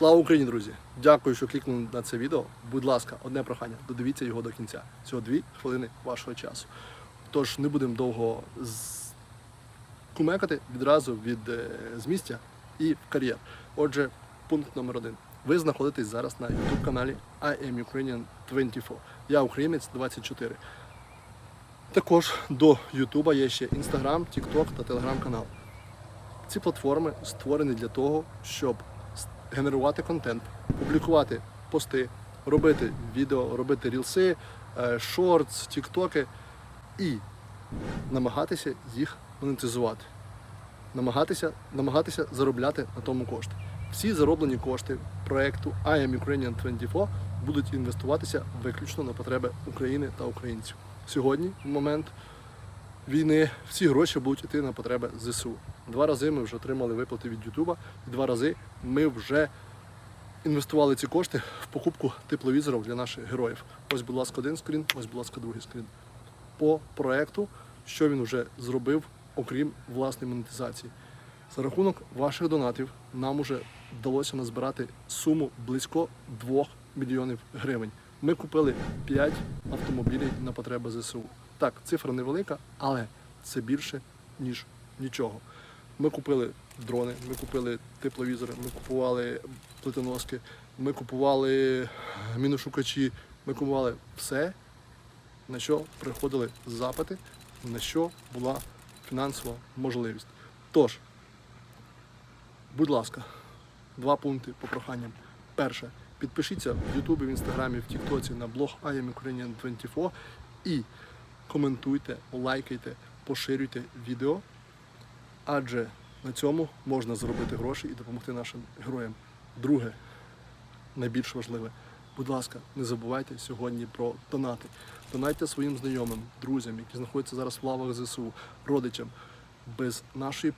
Слава Україні, друзі! Дякую, що клікнули на це відео. Будь ласка, одне прохання, додивіться його до кінця. Всього дві хвилини вашого часу. Тож не будемо довго з- кумекати відразу від е, з і в кар'єр. Отже, пункт номер один. Ви знаходитесь зараз на YouTube каналі I am Ukrainian 24. Я українець 24. Також до YouTube є ще Instagram, TikTok та Telegram канал. Ці платформи створені для того, щоб генерувати контент, публікувати пости, робити відео, робити рілси, е, шортс, тіктоки і намагатися їх монетизувати. Намагатися, намагатися заробляти на тому кошти. Всі зароблені кошти проекту I am Ukrainian 24 будуть інвестуватися виключно на потреби України та українців. Сьогодні, в момент війни, всі гроші будуть йти на потреби ЗСУ. Два рази ми вже отримали виплати від Ютуба, і два рази ми вже інвестували ці кошти в покупку тепловізорів для наших героїв. Ось, будь ласка, один скрін, ось, будь ласка, другий скрін. По проекту, що він вже зробив, окрім власної монетизації. За рахунок ваших донатів нам уже вдалося назбирати суму близько 2 мільйонів гривень. Ми купили 5 автомобілів на потреби ЗСУ. Так, цифра невелика, але це більше, ніж нічого. Ми купили дрони, ми купили тепловізори, ми купували плитоноски, ми купували міношукачі, ми купували все, на що приходили запити, на що була фінансова можливість. Тож, будь ласка, два пункти по проханням. Перше, підпишіться в Ютубі, в Інстаграмі, в Тіктоці на блог I am Ukrainian 24 і коментуйте, лайкайте, поширюйте відео, адже на цьому можна заробити гроші і допомогти нашим героям. Друге, найбільш важливе, будь ласка, не забувайте сьогодні про донати. Донайте своїм знайомим, друзям, які знаходяться зараз в лавах ЗСУ, родичам. Без нашої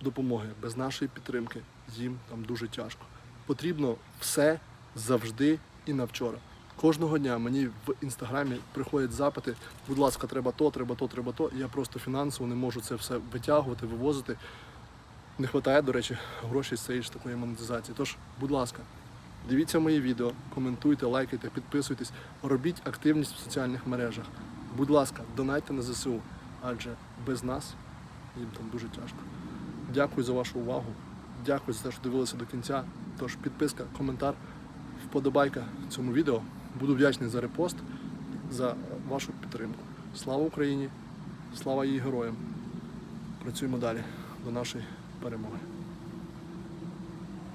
допомоги, без нашої підтримки їм там дуже тяжко. Потрібно все завжди і на вчора. Кожного дня мені в інстаграмі приходять запити, будь ласка, треба то, треба то, треба то. Я просто фінансово не можу це все витягувати, вивозити. Не вистачає, до речі, грошей з цієї ж такої монетизації. Тож, будь ласка, дивіться мої відео, коментуйте, лайкайте, підписуйтесь, робіть активність в соціальних мережах. Будь ласка, донайте на ЗСУ, адже без нас їм там дуже тяжко. Дякую за вашу увагу. Дякую за те, що дивилися до кінця. Тож підписка, коментар, вподобайка цьому відео. Буду вдячний за репост, за вашу підтримку. Слава Україні! Слава її героям! Працюємо далі до нашої перемоги.